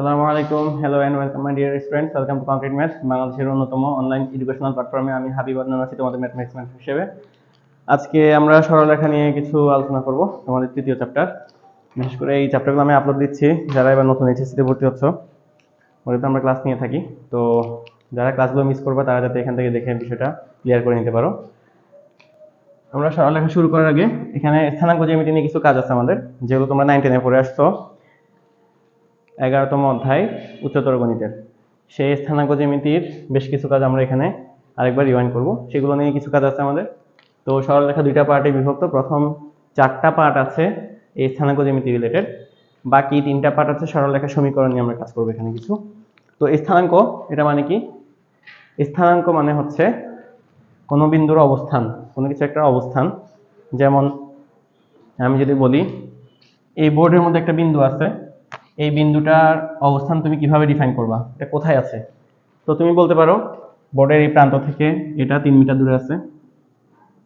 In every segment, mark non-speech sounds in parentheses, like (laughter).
সালামু আলাইকুম। Hello and welcome my dear students welcome to concrete maths বাংলাদেশের অন্যতম অনলাইন এডুকেশনাল প্ল্যাটফর্মে আমি হাবিব আদনান আছি তোমাদের ম্যাথমেটিক্স ম্যাথ হিসেবে। আজকে আমরা সরলরেখা নিয়ে কিছু আলোচনা করব, তোমাদের তৃতীয় চ্যাপ্টার বিশেষ করে এই চ্যাপ্টারগুলো আমি আপলোড দিচ্ছি, যারা এবার নতুন এইচএসসিতে ভর্তি হচ্ছ, ওদের আমরা ক্লাস নিয়ে থাকি। তো যারা ক্লাসগুলো মিস করবে, তারা যাতে এখান থেকে দেখে বিষয়টা ক্লিয়ার করে নিতে পারো। আমরা সরলরেখা শুরু করার আগে, এখানে স্থানাঙ্ক জ্যামিতি নিয়ে কিছু কাজ আছে আমাদের। যেগুলো তোমরা নাইন টেনে পড়ে আসছো এগারোতম অধ্যায়, উচ্চতর গণিতের। সেই স্থানাঙ্ক জ্যামিতির বেশ কিছু কাজ আমরা এখানে আরেকবার রিওয়াইন্ড করব। সেগুলো নিয়ে কিছু কাজ আছে আমাদের। তো সরলরেখা দুইটা পার্টে বিভক্ত। প্রথম চারটা পার্ট আছে এই স্থানাঙ্ক জ্যামিতি রিলেটেড বাকি তিনটা পার্ট আছে সরলরেখা সমীকরণ নিয়ে আমরা কাজ করব এখানে কিছু। তো স্থানাঙ্ক, এটা মানে কি? স্থানাঙ্ক মানে হচ্ছে কোনো বিন্দুর অবস্থান, কোনো কিছু একটা অবস্থান। যেমন আমি যদি বলি, এই বোর্ডের মধ্যে একটা বিন্দু আছে এই বিন্দুটার অবস্থান তুমি কীভাবে ডিফাইন করবা? এটা কোথায় আছে? তো তুমি বলতে পারো, বোর্ডের এই প্রান্ত থেকে এটা তিন মিটার দূরে আছে।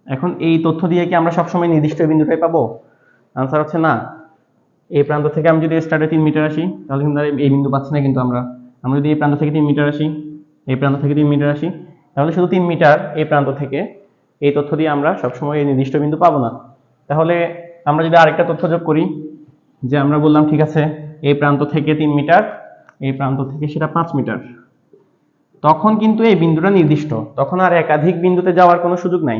এখন এই তথ্য দিয়ে কি আমরা সবসময় নির্দিষ্ট বিন্দুটাই পাবো? আনসার হচ্ছে না। এই প্রান্ত থেকে আমি যদি স্টার্টে তিন মিটার আসি, তাহলে কিন্তু এই বিন্দু পাচ্ছি না কিন্তু আমরা। আমরা যদি এই প্রান্ত থেকে তিন মিটার আসি, এই প্রান্ত থেকে তিন মিটার আসি, তাহলে শুধু তিন মিটার এই প্রান্ত থেকে এই তথ্য দিয়ে আমরা সবসময় এই নির্দিষ্ট বিন্দু পাবো না। তাহলে আমরা যদি আরেকটা তথ্য যোগ করি, যে আমরা বললাম, ঠিক আছে এই প্রান্ত থেকে তিন মিটার, এই প্রান্ত থেকে সেটা পাঁচ মিটার। তখন কিন্তু এই বিন্দুটা নির্দিষ্ট। তখন আর একাধিক বিন্দুতে যাওয়ার কোনো সুযোগ নাই।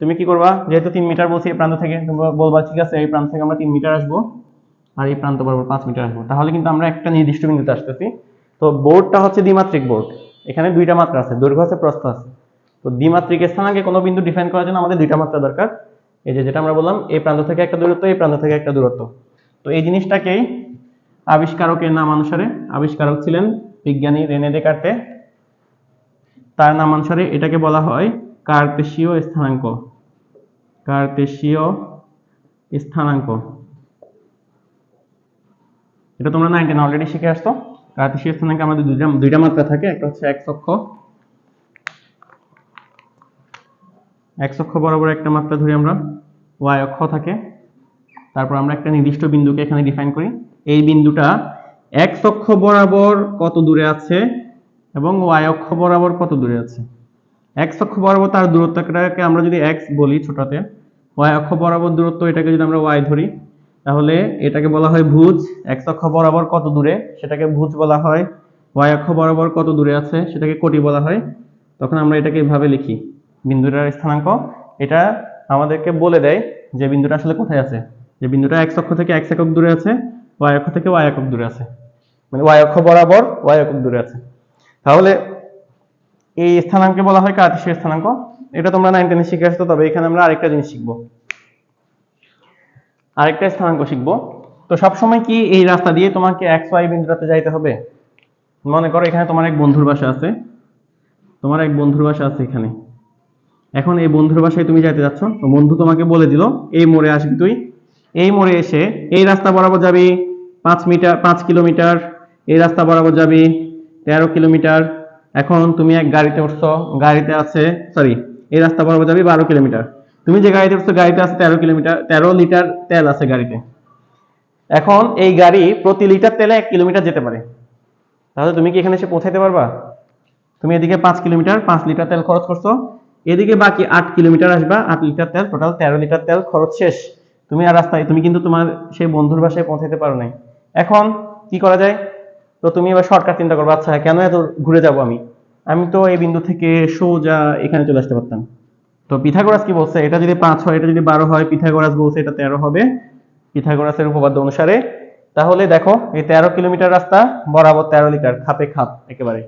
তুমি কি করবা? যেহেতু তিন মিটার বলছি এই প্রান্ত থেকে, তুমি বলবা, ঠিক আছে, এই প্রান্ত থেকে আমরা তিন মিটার আসব আর এই প্রান্ত বরাবর পাঁচ মিটার আসব। তাহলে কিন্তু আমরা একটা নির্দিষ্ট বিন্দুতে আসতেছি। তো বোর্ডটা হচ্ছে দ্বিমাত্রিক বোর্ড। এখানে দুইটা মাত্রা আছে, দৈর্ঘ্য আছে, প্রস্থ আছে। তো দ্বিমাত্রিক স্থানাঙ্কে কোনো বিন্দু ডিফাইন করার জন্য আমাদের দুইটা মাত্রা দরকার। এই যে যেটা আমরা বললাম, এই প্রান্ত থেকে একটা দূরত্ব, এই প্রান্ত থেকে একটা দূরত্ব। তো এই জিনিসটাকেই আবিষ্কারকের নাম অনুসারে আবিষ্কারক ছিলেন বিজ্ঞানী রেনে দেকার্তে তার নাম অনুসারে এটাকে বলা হয় কার্তেশীয় স্থানাঙ্ক। কার্তেশীয় স্থানাঙ্ক। এটা তোমরা নাইন অলরেডি শিখে আসতো কার্তেশীয় স্থানাঙ্কে আমাদের দুইটা মাত্রা থাকে, একটা হচ্ছে এক অক্ষ। এক অক্ষ বরাবর একটা মাত্রা ধরি আমরা, ওয়াই অক্ষ থাকে। তারপর আমরা একটা নির্দিষ্ট বিন্দুকে এখানে ডিফাইন করি। এই বিন্দুটা এক্স অক্ষ বরাবর কত দূরে আছে এবং ওয়াই অক্ষ বরাবর কত দূরে আছে? এক্স অক্ষ বরাবর তার দূরত্বটাকে আমরা যদি এক্স বলি ছোটতে, ওয়াই অক্ষ বরাবর দূরত্ব এটাকে যদি আমরা ওয়াই ধরি, তাহলে এটাকে বলা হয় ভুজ। এক্স অক্ষ বরাবর কত দূরে? সেটাকে ভুজ বলা হয়। ওয়াই অক্ষ বরাবর কত দূরে আছে? সেটাকে কোটি বলা হয়। তখন আমরা এটাকে এইভাবে লিখি। বিন্দুটার স্থানাঙ্ক, এটা আমাদেরকে বলে দেয় যে বিন্দুটা আসলে কোথায় আছে? যে বিন্দুটা এক্স অক্ষ থেকে এক্স একক দূরে আছে ওয়াই অক্ষ থেকে ওয়াই একক দূরে আছে। মানে ওয়াই অক্ষ বরাবর ওয়াই একক দূরে আছে। তাহলে এই স্থানাঙ্কে বলা হয় কার্তেশীয় স্থানাঙ্ক। এটা তোমরা নাইন টেনে শিখে আসতো তবে এখানে আমরা আরেকটা জিনিস শিখব। আরেকটা স্থানাঙ্ক শিখব। তো সবসময় কি এই রাস্তা দিয়ে তোমাকে এক্স, ওয়াই বিন্দুটাতে যাইতে হবে? মনে করো এখানে তোমার এক বন্ধুর বাসা আছে। তোমার এক বন্ধুর বাসা আছে এখানে। এখন এই বন্ধুর বাসায় তুমি যাইতে যাচ্ছ। তো বন্ধু তোমাকে বলে দিল, এই মোড়ে আসবি তুই। এই মোড়ে এসে এই রাস্তা বরাবর যাবি পাঁচ মিটার, পাঁচ কিলোমিটার। এই রাস্তা বরাবর যাবি তেরো কিলোমিটার। এখন তুমি এক গাড়িতে উঠছো, গাড়িতে আছে সরি এই রাস্তা বরাবর যাবি বারো কিলোমিটার। তুমি যে গাড়িতে উঠছো, গাড়িতে আছে তেরো কিলোমিটার, তেরো লিটার তেল আছে গাড়িতে। এখন এই গাড়ি প্রতি লিটার তেলে এক কিলোমিটার যেতে পারে। তাহলে তুমি কি এখানে এসে পৌঁছাতে পারবা? তুমি এদিকে পাঁচ কিলোমিটার, পাঁচ লিটার তেল খরচ করছ। এদিকে বাকি আট কিলোমিটার আসবা, আট লিটার তেল টোটাল তেরো লিটার তেল খরচ শেষ। তুমি আর রাস্তায়, তুমি কিন্তু তোমার সেই বন্ধুর বাসায় পৌঁছাতে পারো নাই। এখন কি করা যায়? তো তুমি এবার শর্টকাট চিন্তা করবে আচ্ছা কেন এত ঘুরে যাব আমি? আমি তো এই বিন্দু থেকে সোজা এখানে চলে আসতে পারতাম। তো পিথাগোরাস কি বলছে? এটা যদি পাঁচ হয়, এটা যদি বারো হয়, পিথাগোরাস বলছে এটা তেরো হবে। পিথাগোরাসের উপপাদ্য অনুসারে, তাহলে দেখো, এই তেরো কিলোমিটার রাস্তা বরাবর তেরো লিটার, খাপে খাপ, একেবারে।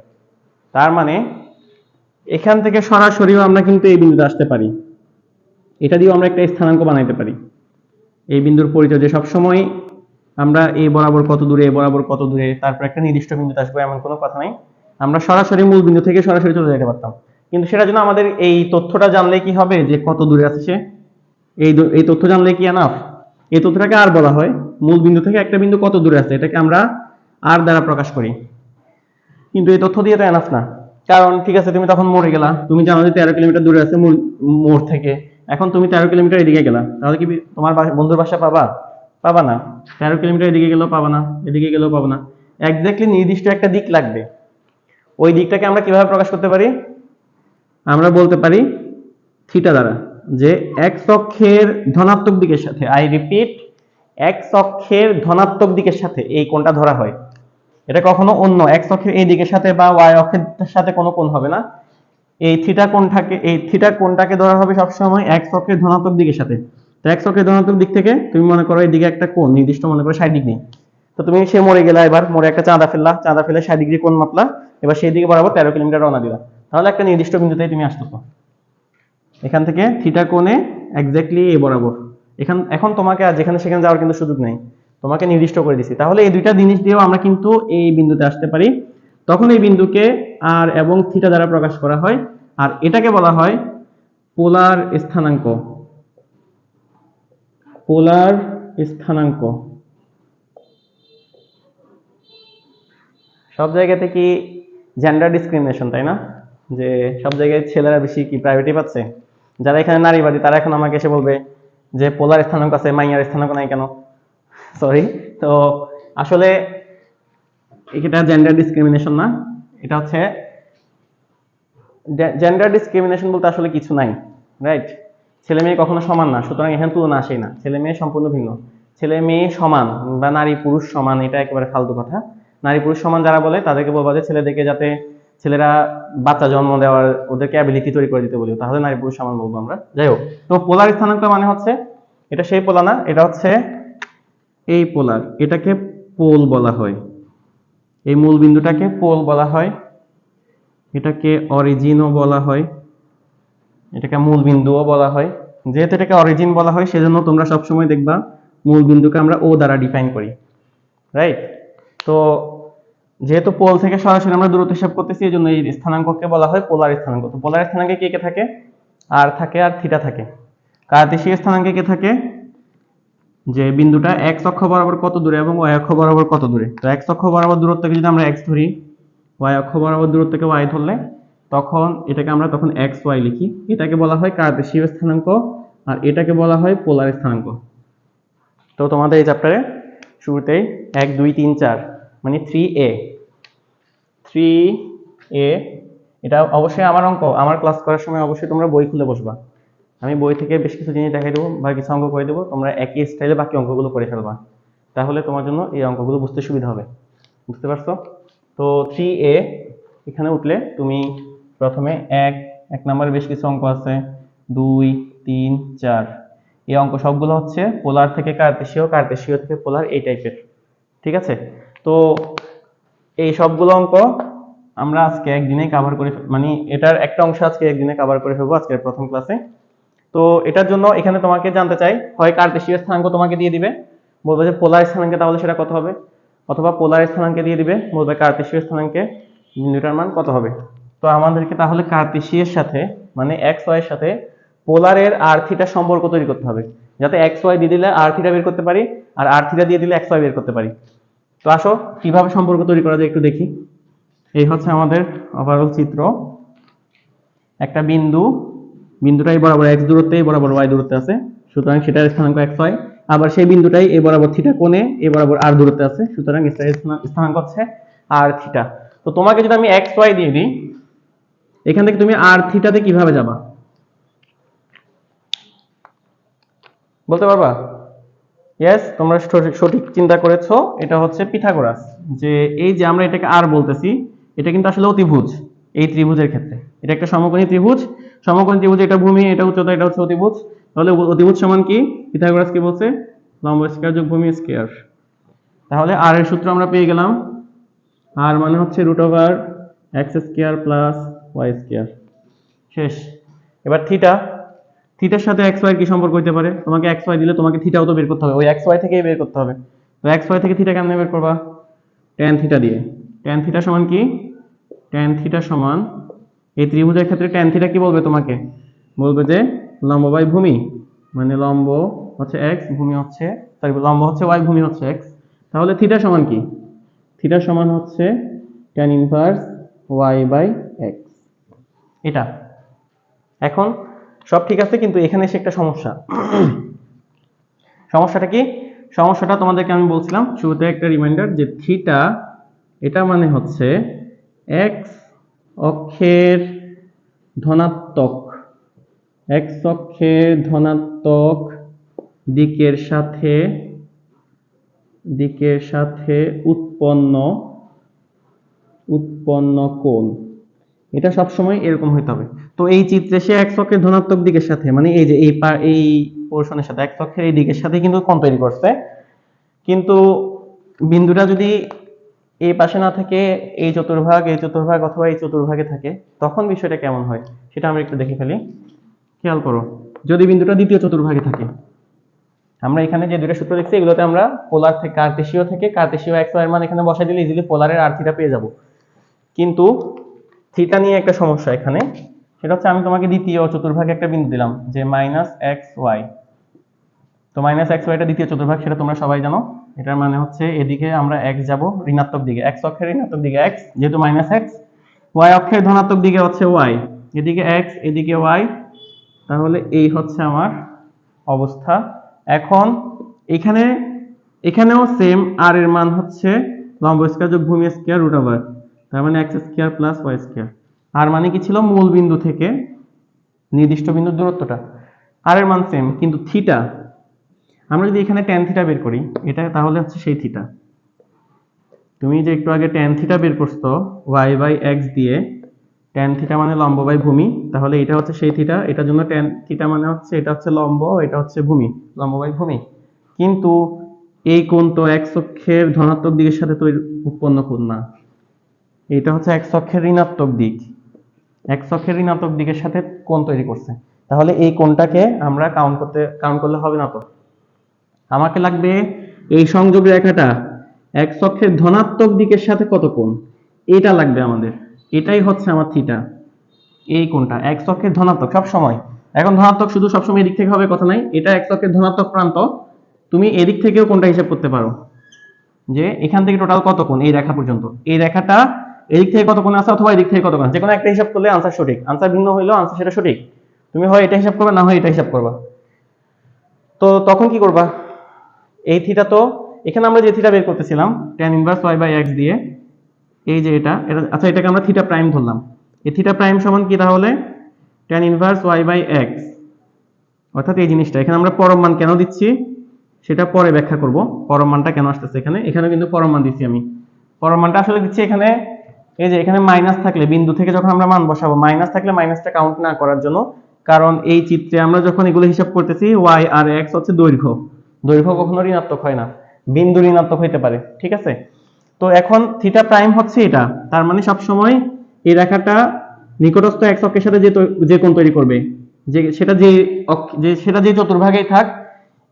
তার মানে এখান থেকে সরাসরিও আমরা কিন্তু এই বিন্দুতে আসতে পারি। এটা দিয়েও আমরা একটা স্থানাঙ্ক বানাইতে পারি। এই বিন্দুর পরিচয় যে সবসময় আমরা এই বরাবর কত দূরে, এ বরাবর কত দূরে, তারপর একটা নির্দিষ্ট বিন্দুতে আসব, এমন কোনো কথা নাই। আমরা সরাসরি মূল বিন্দু থেকে সরাসরি চলে যেতে পারতাম। কিন্তু সেটার জন্য আমাদের এই তথ্যটা জানলে কি হবে যে কত দূরে আসছে এই এই তথ্য জানলে কি এনাফ এই তথ্যটাকে আর বলা হয় মূল বিন্দু থেকে একটা বিন্দু কত দূরে আছে, এটাকে আমরা আর দ্বারা প্রকাশ করি। কিন্তু এই তথ্য দিয়ে তো এনাফ না। কারণ ঠিক আছে, তুমি তখন মরে গেলা। তুমি জানো যে তেরো কিলোমিটার দূরে আছে মূল, মোড় থেকে। এখন তুমি তেরো কিলোমিটার এদিকে গেলা, তাহলে কি তোমার বন্ধুর বাসা পাবা? পাবা না। তেরো কিলোমিটার এদিকে গেলেও পাবা না, এদিকে গেলেও পাবা না। এক্স্যাক্টলি নির্দিষ্ট একটা দিক লাগবে। ওই দিকটাকে আমরা কীভাবে প্রকাশ করতে পারি? আমরা বলতে পারি থিটা দ্বারা, যে এক্স অক্ষের ধনাত্মক দিকের সাথে আই রিপিট এক্স অক্ষের ধনাত্মক দিকের সাথে এই কোণটা ধরা হয়। এটা কখনো অন্য এক্স অক্ষের এই দিকের সাথে বা ওয়াই অক্ষের সাথে কোনো কোণ হবে না। এই থিটা কোণটাকে, এই থিটা কোণটাকে ধরা হবে সবসময় এক্স অক্ষের ধনাত্মক দিকের সাথে। তো এক্স অক্ষের ধনাত্মক দিক থেকে তুমি মনে করো এই দিকে একটা কোণ, নির্দিষ্ট মনে করো ষাট ডিগ্রি। তো তুমি সে মরে গেলা এবার, মরে একটা চাঁদা ফেললা, চাঁদা ফেলে ষাট ডিগ্রি কোণ মাপলা, এবার সেই দিকে বরাবর তেরো কিলোমিটার রওনা দিলা। তাহলে একটা নির্দিষ্ট বিন্দুতে তুমি আসতেছো এখান থেকে থিটা কোণে এক্স্যাক্টলি এই বরাবর। এখান, এখন তোমাকে আর যেখানে সেখানে যাওয়ার কিন্তু সুযোগ নেই। তোমাকে নির্দিষ্ট করে দিছি। তাহলে এই দুইটা জিনিস দিয়েও আমরা কিন্তু এই বিন্দুতে আসতে পারি। তখন এই বিন্দুকে আর এবং থিটা দ্বারা প্রকাশ করা হয়। আর এটাকে বলা হয় পোলার স্থানাঙ্ক। পোলার স্থানাঙ্ক। সব জায়গাতে কি জেন্ডার ডিসক্রিমিনেশন তাই না? যে সব জায়গায় ছেলেরা বেশি কি প্রায়োরিটি পাচ্ছে? যারা এখানে নারীবাদী তারা এখন আমাকে এসে বলবে যে পোলার স্থানাঙ্ক আছে, মাইয়ার স্থানাঙ্ক নাই কেন? (laughs) সরি তো আসলে এটা জেন্ডার ডিসক্রিমিনেশন না। এটা হচ্ছে জেন্ডার ডিসক্রিমিনেশন বলতে আসলে কিছু নাই রাইট ছেলে মেয়ে কখনো সমান না, সুতরাং এখানে তুলনা আসেই না। ছেলে মেয়ে সম্পূর্ণ ভিন্ন। ছেলে মেয়ে সমান বা নারী পুরুষ সমান, এটা একেবারে ফালতু কথা। নারী পুরুষ সমান যারা বলে, তাদেরকে বলব যে ছেলেদেরকে যাতে ছেলেরা বাচ্চা জন্ম দেওয়ার ওদেরকে অ্যাবিলিটি তৈরি করে দিতে বলি। তাহলে নারী পুরুষ সমান বলব আমরা। যাই হোক, তো পোলার স্থানাঙ্ক মানে হচ্ছে, এটা সেই পোলা না, এটা হচ্ছে এই পোলার। এটাকে পোল বলা হয়। এই মূল বিন্দুটাকে পোল বলা হয়। এটাকে অরিজিনও বলা হয়। এটাকে মূল বিন্দুও বলা হয়। যেহেতু এটাকে অরিজিন বলা হয়, সেজন্য তোমরা সবসময় দেখবা মূল বিন্দুকে আমরা ও দ্বারা ডিফাইন করি। রাইট তো যেহেতু পোল থেকে সরাসরি আমরা দূরত্ব হিসাব করতেছি, এই জন্য এই স্থানাঙ্ককে বলা হয় পোলার স্থানাঙ্ক। তো পোলার স্থানাঙ্কে কে কে থাকে? আর থাকে আর থিটা থাকে। কার্তেশীয় স্থানাঙ্কে কে থাকে? যে বিন্দুটা এক্স অক্ষ বরাবর কত দূরে এবং ওয়াই অক্ষ বরাবর কত দূরে? তো এক্স অক্ষ বরাবর দূরত্বকে যদি আমরা এক্স ধরি ওয়াই অক্ষ বরাবর দূরত্বকে ওয়াই ধরলে, তখন এটাকে আমরা তখন এক্স ওয়াই লিখি। এটাকে বলা হয় কার্তেশীয় স্থানাঙ্ক আর এটাকে বলা হয় পোলার স্থানাঙ্ক। তো তোমাদের এই চ্যাপ্টারে শুরুতেই এক, দুই, তিন, চার মানে থ্রি এ থ্রি এ এটা অবশ্যই আমার অঙ্ক। আমার ক্লাস করার সময় অবশ্যই তোমরা বই খুলে বসবা। আমি বই থেকে বেশ কিছু জিনিস দেখাই দেবো বা কিছু অঙ্ক করে দেবো। তোমরা একই স্টাইলে বাকি অঙ্কগুলো করে ফেলবা। তাহলে তোমার জন্য এই অঙ্কগুলো বুঝতে সুবিধা হবে। বুঝতে পারছ? তো থ্রি এ এখানে উঠলে তুমি প্রথমে এক এক নম্বরে বেশ কিছু অঙ্ক আছে। দুই, তিন, চার। এই অঙ্ক সবগুলো হচ্ছে পোলার থেকে কার্তেশীয় কার্তেশীয় থেকে পোলার এই টাইপের ঠিক আছে? তো এই সবগুলো অঙ্ক আমরা আজকে একদিনে কভার করে মানে এটার একটা অংশ আজকে একদিনে কভার করে ফেলব আজকের প্রথম ক্লাসে তো এটার জন্য এখানে তোমাকে জানতে চাই, হয় কার্তেশীয় স্থানাঙ্ক তোমাকে দিয়ে দিবে? বলবে যে পোলার স্থানাঙ্কে, তাহলে সেটা কত হবে? অথবা পোলার স্থানাঙ্কে দিয়ে দিবে, বলবে কার্তেশীয় স্থানাঙ্কে? বিন্দুটার মান কত হবে? তো আমাদেরকে তাহলে কার্তেশীয়ের সাথে মানে এক্স ওয়াই এর সাথে পোলারের আর থিটা সম্পর্ক তৈরি করতে হবে। যাতে এক্স ওয়াই দিয়ে দিলে আর থিটা বের করতে পারি, আর আর থিটা দিয়ে দিলে এক্স ওয়াই বের করতে পারি। তো আসো, কীভাবে সম্পর্ক তৈরি করা যায় একটু দেখি। এই হচ্ছে আমাদের ওভারঅল চিত্র। একটা বিন্দু বিন্দুটা এই বরাবর এক্স দূরত্বে বরাবর ওয়াই দূরত্বে আছে। সুতরাং সেটার স্থানাঙ্ক এক্স ওয়াই আবার সেই বিন্দুটাই এই বরাবর থিটা কোণে, এই বরাবর আর দূরত্বে আছে। সুতরাং স্থানাঙ্ক হচ্ছে আর থিটা তো তোমাকে যদি আমি এক্স ওয়াই দিয়ে দিই, এখান থেকে তুমি আর থিটাতে কীভাবে যাবা? বলতে পারবা? ইয়েস তোমরা সঠিক চিন্তা করেছ। এটা হচ্ছে পিথাগোরাস। যে এই যে আমরা এটাকে আর বলতেছি, এটা কিন্তু আসলে অতিভুজ, এই ত্রিভুজের ক্ষেত্রে। এটা একটা সমকোণী ত্রিভুজ। সমকোণী ত্রিভুজ, এটা ভূমি, এটা উচ্চতা, এটা হচ্ছে অতিভুজ। তাহলে অতিভুজ সমান কি? পিথাগোরাস কি বলছে? লম্ব স্কয়ার যোগ ভূমি স্কয়ার। তাহলে আর এর সূত্র আমরা পেয়ে গেলাম। আর মানে হচ্ছে root over x square plus y square. শেষ। এবার থিটা থিটার সাথে এক্স ওয়াই কি সম্পর্ক হতে পারে? তোমাকে এক্স ওয়াই দিলে তোমাকে থিটাও তো বের করতে হবে। ওই এক্স ওয়াই থেকেই বের করতে হবে। তো এক্স ওয়াই থেকে থিটা কেমনে বের করবা? ট্যান থিটা দিয়ে। ট্যান থিটা সমান কি? ট্যান থিটা সমান এই ত্রিভুজের ক্ষেত্রে ট্যান থিটা কি বলবে তোমাকে? বলবে যে লম্ব বাই ভূমি মানে লম্ব হচ্ছে এক্স ভূমি হচ্ছে সরি লম্ব হচ্ছে ওয়াই ভূমি হচ্ছে এক্স তাহলে থিটা সমান কি? থিটা সমান হচ্ছে tan inverse y by x এটা। এখন সব ঠিক আছে, কিন্তু এখানে এসে একটা সমস্যা। সমস্যাটা কি? সমস্যাটা তোমাদেরকে আমি বলছিলাম, শুরুতে একটা রিমাইন্ডার যে থিটা এটা মানে হচ্ছে এক্স অক্ষের ধনাত্মক। এক্স অক্ষের ধনাত্মক দিকের সাথে দিকের সাথে উৎপন্ন উৎপন্ন কোণ। এটা সবসময় এরকম হইতে হবে। তো এই চিত্রে সে এক অক্ষের ধনাত্মক দিকের সাথে মানে এই যে এই পা- এই পোর্শনের সাথে, এক অক্ষের এই দিকের সাথে কিন্তু তৈরি করছে। কিন্তু বিন্দুটা যদি এই পাশে না থাকে এই চতুর্ভাগ এই চতুর্ভাগ অথবা এই চতুর্ভাগে থাকে, তখন বিষয়টা কেমন হয় সেটা আমরা একটু দেখে ফেলি। খেয়াল করো, যদি বিন্দুটা দ্বিতীয় চতুর্ভাগে থাকে, আমরা এখানে যে দুটো সূত্র দেখছি, এগুলোতে আমরা পোলার থেকে কার্তেশীয় থেকে কার্তেশীয় এক্সের মান এখানে বসাই দিলে ইজিলি পোলারের আর থিটা পেয়ে যাব। কিন্তু থিটা নিয়ে একটা সমস্যা এখানে, সেটা হচ্ছে আমি তোমাকে দ্বিতীয় চতুর্ভাগে একটা বিন্দু দিলাম, যে মাইনাস এক্স ওয়াই তো মাইনাস এক্স ওয়াইটা দ্বিতীয় চতুর্ভাগ, সেটা তোমরা সবাই জানো। এটার মানে হচ্ছে এদিকে আমরা এক্স যাব ঋণাত্মক দিকে। এক্স অক্ষের ঋণাত্মক দিকে এক্স যেহেতু মাইনাস এক্স ওয়াই অক্ষের ধনাত্মক দিকে হচ্ছে ওয়াই এদিকে এক্স এদিকে ওয়াই তাহলে এই হচ্ছে আমার অবস্থা। এখন এখানে, এখানেও সেম আর এর মান হচ্ছে লম্ব স্কয়ার যোগ ভূমি স্কয়ার রুট ওভার তার মানে x square plus y square. আর মানে কি ছিল? মূল বিন্দু থেকে নির্দিষ্ট বিন্দুর দূরত্বটা। আর এর মান সেম কিন্তু থিটা আমরা যদি এখানে ট্যান থিটা বের করি, এটা তাহলে হচ্ছে সেই থিটা তুমি যে একটু আগে ট্যান থিটা বের করছ ওয়াই বাই এক্স দিয়ে ট্যান থিটা মানে লম্ব বাই ভূমি, তাহলে এটা হচ্ছে সেই থিটা এটার জন্য ট্যান থিটা মানে হচ্ছে, এটা হচ্ছে লম্ব, এটা হচ্ছে ভূমি, লম্ব বাই ভূমি। কিন্তু এই কোণ তো এক অক্ষের ধনাত্মক দিকের সাথে তৈরি, উৎপন্ন কোণ না। এটা হচ্ছে এক অক্ষের ঋণাত্মক দিক। এক অক্ষের ঋণাত্মক দিকের সাথে কোণ তৈরি করছে। তাহলে এই কোণটাকে আমরা কাউন্ট করতে কাউন্ট করলে হবে না তো? আমাকে লাগবে এই সংযোগ রেখাটা এক অক্ষের ধনাত্মক দিকের সাথে কত কোণ এটা লাগবে আমাদের। এটাই হচ্ছে আমার থিটা। এই কোণটা এক অক্ষের ধনাত্মক, সব সময়। এখন ধনাত্মক শুধু সবসময় এদিক থেকে হবে, কথা নাই। এটা এক অক্ষের ধনাত্মক প্রান্ত। তুমি এদিক থেকেও কোনটা হিসাব করতে পারো। যে এখান থেকে টোটাল কত কোণ এই রেখা পর্যন্ত। এই রেখাটা এদিক থেকে কত কোণ আছে অথবা এদিক থেকে কত কোণ যে কোনো একটা হিসাব করলে আনসার সঠিক। আনসার ভিন্ন হইলেও আনসার সেটা সঠিক। তুমি হয় এটা হিসাব করবে, না হয় এটা হিসাব করবা। তো তখন কি করবা? এই থিটা তো, এখানে আমরা যে থিটা বের করতেছিলাম, tan inverse y by x দিয়ে, এই যে এটা এটা আচ্ছা এটাকে আমরা থিটা প্রাইম ধরলাম। এই থিটা প্রাইম সমান কি তাহলে? tan inverse y by x অর্থাৎ এই জিনিসটা, এখানে আমরা পরম মান কেন দিচ্ছি? সেটা পরে ব্যাখ্যা করব, পরম মানটা কেন আসতেছে এখানে? এখানে কিন্তু পরম মান দিচ্ছি আমি। পরম মানটা আসলে দিচ্ছি এখানে, এই যে এখানে মাইনাস থাকলে, বিন্দু থেকে যখন আমরা মান বসাবো মাইনাস থাকলে মাইনাসটা কাউন্ট না করার জন্য, কারণ এই চিত্রে আমরা যখন এগুলো হিসাব করতেছি, y আর x হচ্ছে দৈর্ঘ্য। দৈর্ঘ্য কখনো ঋণাত্মক হয় না। বিন্দু ঋণাত্মক হইতে পারে, ঠিক আছে? তো এখন থিটা প্রাইম হচ্ছে এটা। তার মানে সব সময় এই রেখাটা নিকটস্থ এক অক্ষের সাথে যে যে কোণ তৈরি করবে, যে সেটা যে যে সেটা যে চতুর্ভাগেই থাক,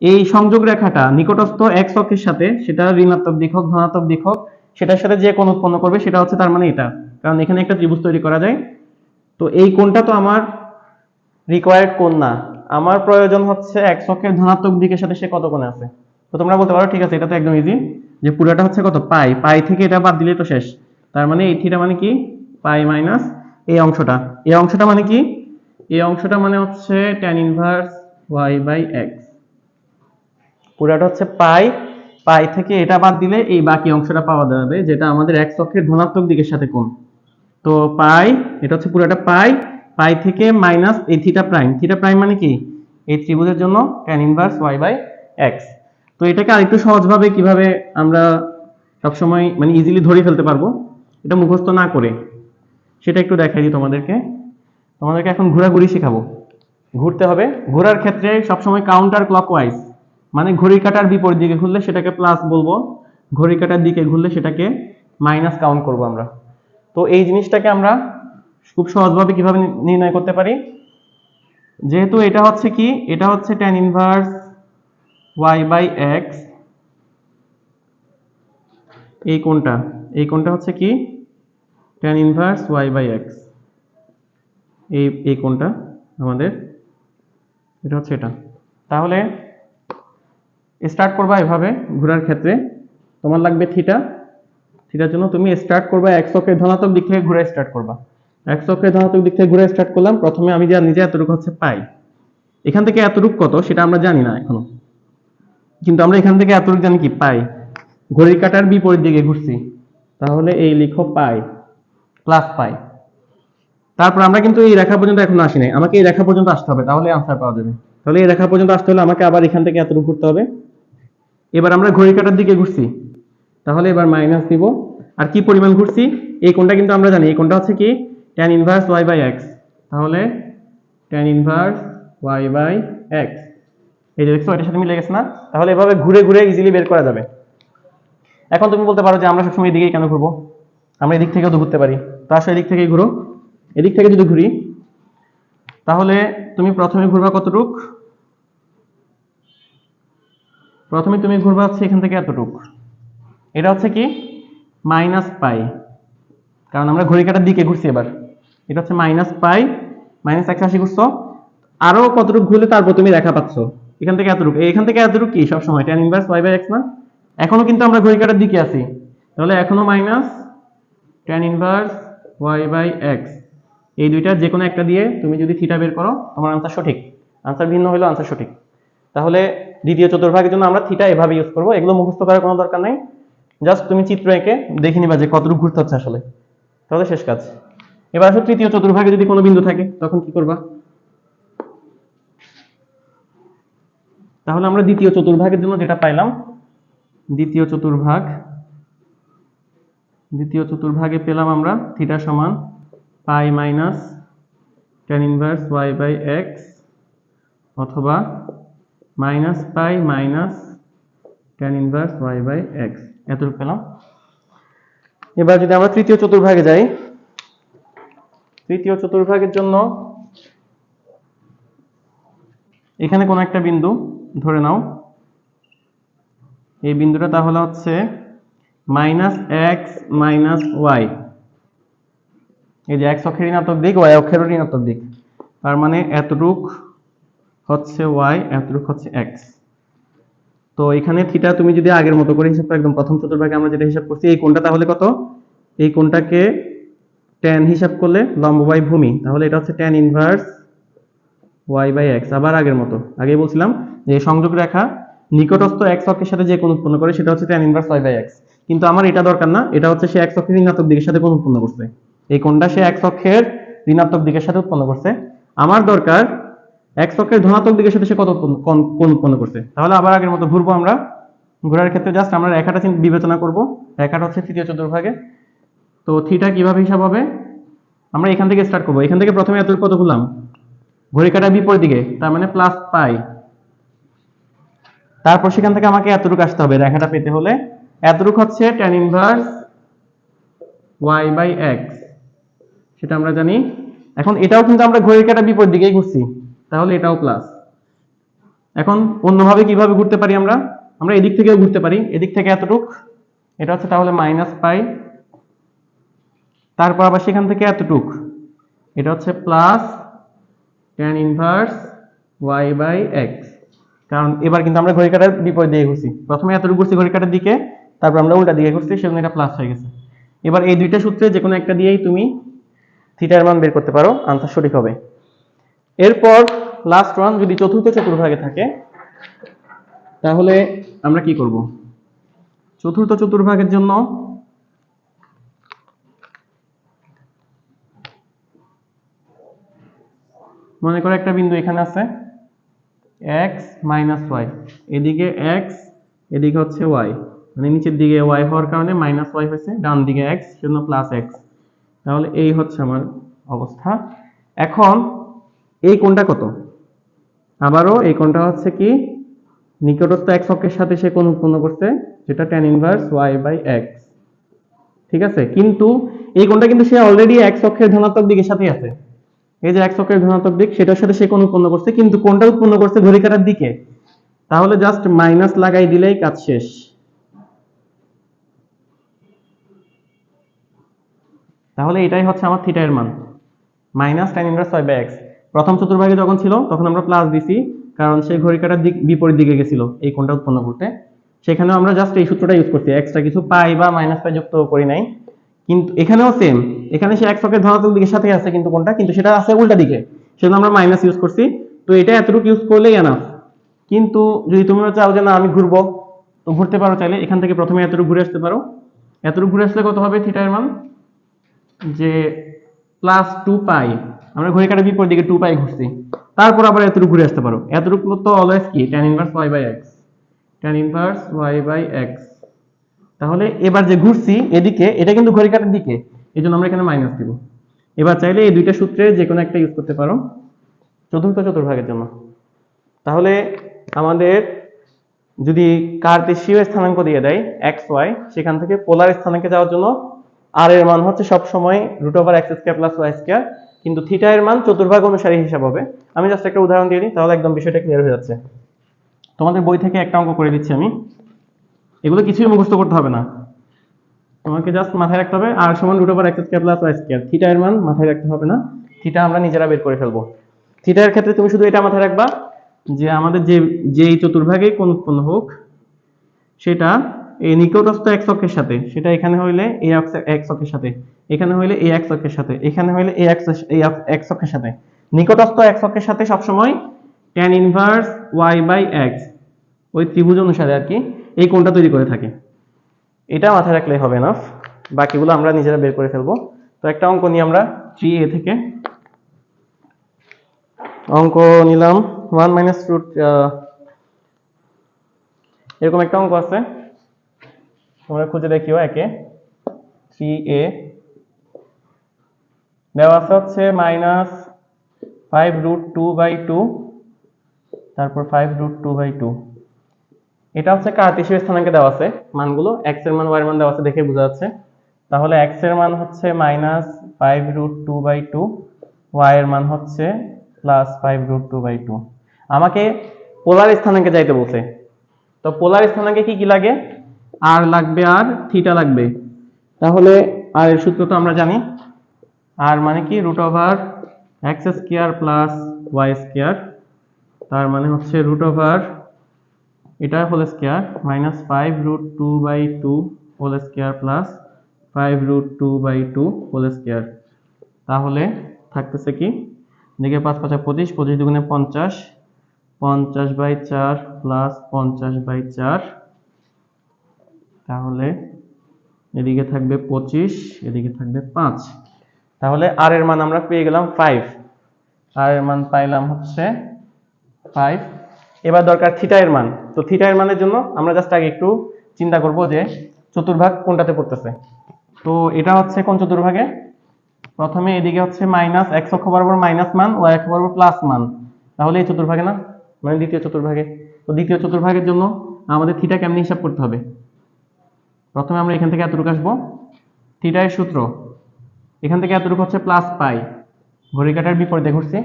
এই সংযোগ রেখাটা নিকটস্থ এক অক্ষের সাথে, সেটা ঋণাত্মক দিক হোক, ধনাত্মক দিক হোক, সেটার সাথে যে কোণ উৎপন্ন করবে সেটা হচ্ছে তার মানে এটা। কারণ এখানে একটা ত্রিভুজ তৈরি করা যায়। তো এই কোণটা তো আমার রিকোয়ার্ড কোণ না। আমার প্রয়োজন হচ্ছে এক অক্ষের ধনাত্মক দিকের সাথে সে কত কোণে আছে? তো তোমরা বলতে পারো, ঠিক আছে, এটা তো একদম ইজি যে পুরোটা হচ্ছে কত? পাই। পাই থেকে এটা বাদ দিলে তো শেষ। তার মানে এই থিটা মানে কি? পাই মাইনাস এই অংশটা। এই অংশটা মানে কি? এই অংশটা মানে হচ্ছে tan inverse y by x পুরোটা হচ্ছে পাই। পাই থেকে এটা বাদ দিলে এই বাকি অংশটা পাওয়া যাবে, যেটা আমাদের x অক্ষের ধনাত্মক দিকের সাথে কোণ। তো পাই, এটা হচ্ছে পুরোটা পাই। পাই থেকে মাইনাস এই থিটা প্রাইম। থিটা প্রাইম মানে কি? এই ত্রিভুজের জন্য tan inverse y by x তো এটাকে আরেকটু সহজভাবে কীভাবে আমরা সবসময় মানে ইজিলি ধরে ফেলতে পারব, এটা মুখস্থ না করে। সেটা একটু দেখাই দিই তোমাদেরকে। তোমাদেরকে এখন ঘোরাঘুরি শেখাবো। ঘুরতে হবে। ঘোরার ক্ষেত্রে সবসময় কাউন্টার ক্লকওয়াইজ মানে ঘড়ি কাটার বিপরীত দিকে ঘুরলে সেটাকে প্লাস বলব। ঘড়ি কাটার দিকে ঘুরলে সেটাকে মাইনাস কাউন্ট করব আমরা। তো এই জিনিসটাকে আমরা খুব সহজভাবে কীভাবে নির্ণয় করতে পারি? যেহেতু এটা হচ্ছে কি, এটা হচ্ছে tan inverse y by x, এই কোণটা। এই কোণটা হচ্ছে কি? tan inverse y by x এই এই কোণটা আমাদের, এটা হচ্ছে এটা। তাহলে স্টার্ট করবা এভাবে ঘোরার ক্ষেত্রে। তোমার লাগবে থিটা থিটার জন্য তুমি স্টার্ট করবা এক অক্ষের ধনাত্মক দিক থেকে ঘুরে স্টার্ট করবা। এক অক্ষের ধনাত্মক দিক থেকে ঘুরে স্টার্ট করলাম। প্রথমে আমি যা নিজে এতটুকু হচ্ছে পাই। এখান থেকে এতটুকু কত সেটা আমরা জানি না এখনও। কিন্তু আমরা এখান থেকে এতটুকু জানি কি? পাই। ঘড়ির কাটার বিপরীত দিকে ঘুরছি। তাহলে এই লিখো পাই প্লাস পাই। তারপর আমরা কিন্তু এই রেখা পর্যন্ত এখন আসি নাই। আমাকে এই রেখা পর্যন্ত আসতে হবে, তাহলে আনসার পাওয়া যাবে। তাহলে এই রেখা পর্যন্ত আসতে হলে আমাকে আবার এখান থেকে এতটুকু ঘুরতে হবে। এবার আমরা ঘড়ি কাটার দিকে ঘুরছি। তাহলে এবার মাইনাস দিব। আর কি পরিমাণ ঘুরছি? এই কোনটা কিন্তু আমরা জানি। এই কোনটা হচ্ছে কি? Tan inverse y by x, তাহলে tan inverse y by x এই যে দেখছ, এটার সাথে মিলে গেছে না? তাহলে এভাবে ঘুরে ঘুরে ইজিলি বের করা যাবে। এখন তুমি বলতে পারো যে আমরা সবসময় এদিকেই কেন ঘুরবো? আমরা এদিক থেকেও তো ঘুরতে পারি। তো আসো এদিক থেকেই ঘুরো। এদিক থেকে যদি ঘুরি, তাহলে তুমি প্রথমে ঘুরবা কতটুক? প্রথমে তুমি ঘুরবা হচ্ছে এখান থেকে এতটুক। এটা হচ্ছে কি? মাইনাস পাই কারণ আমরা ঘড়ি দিকে ঘুরছি এবার। এটা হচ্ছে মাইনাস পাই মাইনাস একশো ঘুরছো আরও কতটুক ঘুরলে তারপর তুমি দেখা পাচ্ছ। এখান থেকে এতটুক। এখান থেকে এতটুক কি? সবসময় tan inverse y by x না এখনও কিন্তু আমরা ঘড়ি কাটার দিকে আছি। তাহলে এখনও minus tan inverse y by x এই দুইটা যে কোনো একটা দিয়ে তুমি যদি থিটা বের করো, তোমার আনসার সঠিক। আনসার ভিন্ন হলেও আনসার সঠিক। তাহলে দ্বিতীয়, চতুর্ভাগের জন্য আমরা থিটা এভাবে ইউজ করব। এগুলো মুখস্থ করার কোনো দরকার নেই। জাস্ট তুমি চিত্র এঁকে দেখে নিবা যে কতটুকু ঘুরতে হচ্ছে আসলে। তাহলে শেষ কাজ। এবার আসো, তৃতীয় চতুর্ভাগে যদি কোনো বিন্দু থাকে, তখন কি করবা? তাহলে আমরা দ্বিতীয় চতুর্ভাগের জন্য যেটা পাইলাম, দ্বিতীয় চতুর্ভাগ, দ্বিতীয় চতুর্ভাগে পেলাম আমরা থিটা সমান pi minus tan inverse y by x অথবা minus pi minus tan inverse y by x এতটুকু পেলাম। এবার যদি আমরা তৃতীয় চতুর্ভাগে যাই তৃতীয় চতুর্ভাগের জন্য এখানে কোন একটা বিন্দু, ধরে নাও। এই বিন্দুটা তাহলে হচ্ছে মাইনাস এক্স মাইনাস ওয়াই এই যে এক্স অক্ষের ঋণাত্মক দিক ওয়াই অক্ষের ঋণাত্মক দিক। তার মানে এতটুক হচ্ছে ওয়াই এতটুক হচ্ছে এক্স তো এখানে থিটা তুমি যদি আগের মতো করে হিসাব করো একদম প্রথম চতুর্ভাগে আমরা যেটা হিসাব করছি, এই কোণটা তাহলে কত? এই কোণটাকে tan হিসাব করলে লম্ব বাই ভূমি, তাহলে এটা হচ্ছে tan inverse y by x, আবার আগের মতো। আগে বলছিলাম যে সংযোগ রেখা নিকটস্থ x অক্ষের সাথে যে কোণ উৎপন্ন করে, সেটা হচ্ছে tan inverse y by x কিন্তু আমার এটা দরকার না, এটা হচ্ছে সে x অক্ষের ঋণাত্মক দিকের সাথে কোণ উৎপন্ন করছে। এই কোণটা সে x অক্ষের ঋণাত্মক দিকের সাথে উৎপন্ন করছে। আমার দরকার x অক্ষের ধনাত্মক দিকের সাথে সে কত কোণ উৎপন্ন করছে। তাহলে আবার আগের মতো ঘুরবো আমরা। ঘোরার ক্ষেত্রে জাস্ট আমরা রেখাটা বিবেচনা করব। রেখাটা হচ্ছে তৃতীয় চতুর্ভাগে। তো থিটা কীভাবে হিসাব হবে? আমরা এখান থেকে স্টার্ট করব। এখান থেকে প্রথমে এত কত করলাম ঘড়ি কাটার বিপরীত দিকে, তার মানে প্লাস পাই তারপর সেখান থেকে আমাকে এতটুকু আসতে হবে, রেখাটা পেতে হলে। এতটুকু হচ্ছে tan inverse y by x সেটা আমরা জানি। এখন এটাও কিন্তু আমরা ঘড়ি কাটার বিপরীত দিকেই ঘুরছি। তাহলে এটাও প্লাস এখন অন্যভাবে কীভাবে ঘুরতে পারি আমরা? আমরা এদিক থেকেও ঘুরতে পারি। এদিক থেকে এতটুক। এটা হচ্ছে তাহলে মাইনাস পাই তারপর আবার সেখান থেকে এতটুক। এটা হচ্ছে plus tan inverse y by x কারণ এবার কিন্তু আমরা ঘড়ি কাটার বিপরীত দিকে ঘুরছি। প্রথমে এতটুকু ঘুরছি ঘড়ি কাটার দিকে, তারপর আমরা উল্টা দিকে ঘুরছি, সেজন্য এটা প্লাস হয়ে গেছে। এবার এই দুইটা সূত্রে যে কোনো একটা দিয়েই তুমি থিটার মান বের করতে পারো আনসার সঠিক হবে। এরপর লাস্ট ওয়ান যদি চতুর্থ চতুর্ভাগে থাকে, তাহলে আমরা কি করব? চতুর্থ চতুর্ভাগের জন্য মনে করো একটা বিন্দু এখানে আছে, x মাইনাস ওয়াই এদিকে x, এদিকে হচ্ছে y মানে নিচের দিকে y হওয়ার কারণে মাইনাস ওয়াই হয়েছে, ডান দিকে x সেজন্য প্লাস x তাহলে এই হচ্ছে আমার অবস্থা। এখন এই কোণটা কত? আবারও এই কোণটা হচ্ছে কি? নিকটস্থ x অক্ষের সাথে সে কোণ উৎপন্ন করছে, যেটা tan inverse y by x ঠিক আছে? কিন্তু এই কোণটা কিন্তু সে অলরেডি x অক্ষের ধনাত্মক দিকের সাথেই আছে। এই যে x অক্ষের ধনাত্মক দিক, সেটার সাথে সে কোণ উৎপন্ন করছে, কিন্তু কোণটা উৎপন্ন করছে ঘড়ি কাটার দিকে। তাহলে জাস্ট মাইনাস লাগাই দিলেই কাজ শেষ। তাহলে এটাই হচ্ছে আমার থিটা এর মান। Minus tan inverse y by x প্রথম চতুর্ভাগে যখন ছিল, তখন আমরা প্লাস দিছি, কারণ সেই ঘড়ি কাটার দিক বিপরীত দিকে গেছিল, এই কোণটা উৎপন্ন করতে। সেখানেও আমরা জাস্ট এই সূত্রটা ইউজ করছি এক্সট্রা কিছু পাই বা মাইনাস পাই যুক্ত করি নাই। কিন্তু এখানেও সেম এখানে সে এক অক্ষের ধনাত্মক দিকের সাথে আছে কিন্তু কোনটা? কিন্তু সেটা আছে উল্টা দিকে। সেজন্য আমরা মাইনাস ইউজ করছি। তো এটা এতটুকু ইউজ করলেই এনাফ কিন্তু যদি তোমরা চাও যে না, আমি ঘুরবো, তো ঘুরতে পারো চাইলে। এখান থেকে প্রথমে এতটুকু ঘুরে আসতে পারো। এতটুকু ঘুরে আসলে কত হবে? থিটার মান? যে প্লাস টু পাই আমরা ঘড়ি কাটা বিপরীত দিকে টু পাই ঘুরছি। তারপর আবার এতটুকু ঘুরে আসতে পারো। এতটুকু তো অলওয়েজ কি? Tan inverse y by x tan inverse y by x তাহলে এবার যে ঘুরছি এদিকে, এটা কিন্তু ঘড়ি কাটার দিকে এই জন্য আমরা এখানে মাইনাস দিব। এবার চাইলে এই দুইটা সূত্রে যে কোনো একটা ইউজ করতে পারো। চতুর্থ, চতুর্ভাগের জন্য। তাহলে আমাদের যদি কার্তেশীয় স্থানাঙ্ক দিয়ে দেয় এক্স ওয়াই সেখান থেকে পোলার স্থানাঙ্কে যাওয়ার জন্য আর এর মান হচ্ছে সব সময় root over x square plus y square কিন্তু থিটা এর মান চতুর্ভাগ অনুসারে হিসাব হবে। আমি জাস্ট একটা উদাহরণ দিয়ে দিই, তাহলে একদম বিষয়টা ক্লিয়ার হয়ে যাচ্ছে। তোমাদের বই থেকে একটা অঙ্ক করে দিচ্ছি আমি। এগুলো কিছুই মুখস্থ করতে হবে না। তোমাকে জাস্ট মাথায় রাখতে হবে। আর সমান root over x square plus y square theta এর মান মাথায় রাখতে হবে না। থিটা আমরা নিজেরা বের করে ফেলব। থিটা এর ক্ষেত্রে তুমি শুধু এটা মাথায় রাখবা যে আমাদের যে, যেই চতুর্ভাগে কোন উৎপন্ন হোক, সেটা এই নিকটস্থ এক অক্ষের সাথে, সেটা এখানে হইলে এই এক অক্ষের সাথে, এখানে হইলে এই এক অক্ষের সাথে, এখানে হইলে এই এই এক অক্ষের সাথে। নিকটস্থ এক অক্ষের সাথে সবসময় tan inverse y by x ওই ত্রিভুজ অনুসারে আর কি। এই কোণটা তৈরি করে থাকে। এটা মাথায় রাখলে হবে না। বাকিগুলো আমরা নিজেরা বের করে ফেলব। তো একটা অঙ্ক নিই আমরা থ্রি এ থেকে অঙ্ক নিলাম। ওয়ান মাইনাস রুট এরকম একটা অঙ্ক আছে। তোমরা খুঁজে দেখিও একে। থ্রি এ দেওয়া আছে হচ্ছে minus five root two by two তারপর five root two by two এটা হচ্ছে কার্তেশীয় স্থানাঙ্কে দেওয়া আছে মানগুলো। X এর মান, y এর মান দেওয়া আছে দেখে বোঝা যাচ্ছে। তাহলে x এর মান হচ্ছে minus five root two by two y এর মান হচ্ছে plus five root two by two আমাকে পোলার স্থানাঙ্কে যাইতে বলছে। তো পোলার স্থানাঙ্কে কি কি লাগে? আর লাগবে আর থিটা লাগবে। তাহলে আর এর সূত্র তো আমরা জানি। আর মানে কি? Root over x plus y তার মানে হচ্ছে রুট এটা whole square minus five root two by two whole square plus five root two by two whole square তাহলে থাকতেছে কি? দিকে পাঁচ পাঁচা পঁচিশ পঁচিশ দুগুণে পঞ্চাশ পঞ্চাশ বাই চার প্লাস পঞ্চাশ বাই চার। তাহলে এদিকে থাকবে পঁচিশ, এদিকে থাকবে পাঁচ। তাহলে আর এর মান আমরা পেয়ে গেলাম ফাইভ আর এর মান পাইলাম হচ্ছে ফাইভ এবার দরকার থিটা এর মান। তো থিটা এর মানের জন্য আমরা জাস্ট আগে একটু চিন্তা করব যে চতুর্ভাগ কোনটাতে পড়তেছে। তো এটা হচ্ছে কোন চতুর্ভাগে? প্রথমে এদিকে হচ্ছে মাইনাস এক্স অক্ষ বরাবর মাইনাস মান ওয়াই অক্ষ বরাবর প্লাস মান। তাহলে এই চতুর্ভাগে না? মানে দ্বিতীয় চতুর্ভাগে। তো দ্বিতীয় চতুর্ভাগের জন্য আমাদের থিটা কেমনি হিসাব করতে হবে? প্রথমে আমরা এখান থেকে এতটুকু আসব। থিটার সূত্র। এখান থেকে এতটুকু হচ্ছে প্লাস পাই ঘড়ি কাটার বিপরীতে ঘুরছি।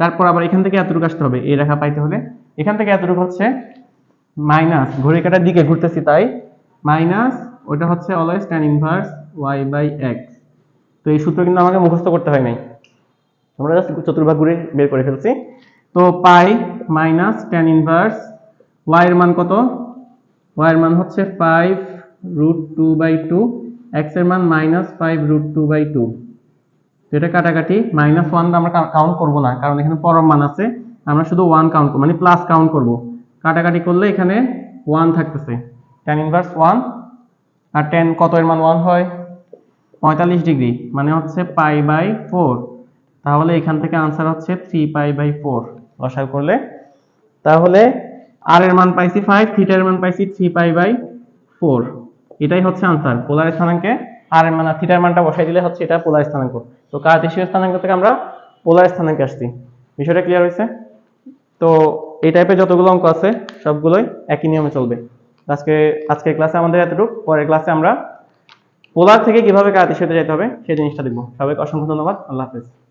তারপর আবার এখান থেকে এতটুকু আসতে হবে, এই রেখা পাইতে হলে। এখান থেকে এতটুকু হচ্ছে মাইনাস ঘড়ি কাটার দিকে ঘুরতেছি তাই। মাইনাস ওটা হচ্ছে always tan inverse y by x তো এই সূত্র কিন্তু আমাকে মুখস্থ করতে হয় নাই। আমরা চতুর্ভাগ ঘুরে বের করে ফেলছি। তো pi minus tan inverse y এর মান কত? ওয়াই এর মান হচ্ছে five root two by two এক্সের মান minus five root two by two এটা কাটাকাটি মাইনাস ওয়ান আমরা কাউন্ট করব না, কারণ এখানে পরম মান আছে, আমরা শুধু ওয়ান কাউন্ট করব মানে প্লাস কাউন্ট করব। কাটাকাটি করলে এখানে ওয়ান থাকতেছে। টেন ইনভার্স ওয়ান আর টেন কত এর মান ওয়ান হয়? পঁয়তাল্লিশ ডিগ্রি মানে হচ্ছে পাই বাই ফোর তাহলে এখান থেকে আনসার হচ্ছে থ্রি পাই বাই ফোর লসাগু করলে, তাহলে আর এর মান পাইছি ফাইভ থিটার মান পাইছি থ্রি পাই বাই ফোর এটাই হচ্ছে আনসার পোলার স্থানাঙ্কে আর এর মান, আর থিটার মানটা বসাই দিলে হচ্ছে এটা পোলার স্থানাঙ্ক। তো কার্তেশীয় স্থানাঙ্ক থেকে আমরা পোলার স্থানাঙ্কে আসছি? বিষয়টা ক্লিয়ার হয়েছে? তো এই টাইপের যতগুলো অঙ্ক আছে, সবগুলোই একই নিয়মে চলবে। আজকে, আজকের ক্লাসে আমাদের এতটুকু, পরের ক্লাসে আমরা পোলার থেকে কীভাবে কার্তেশীয়তে যেতে হবে, সেই জিনিসটা দেখব। সবাইকে অসংখ্য ধন্যবাদ। আল্লাহ হাফেজ।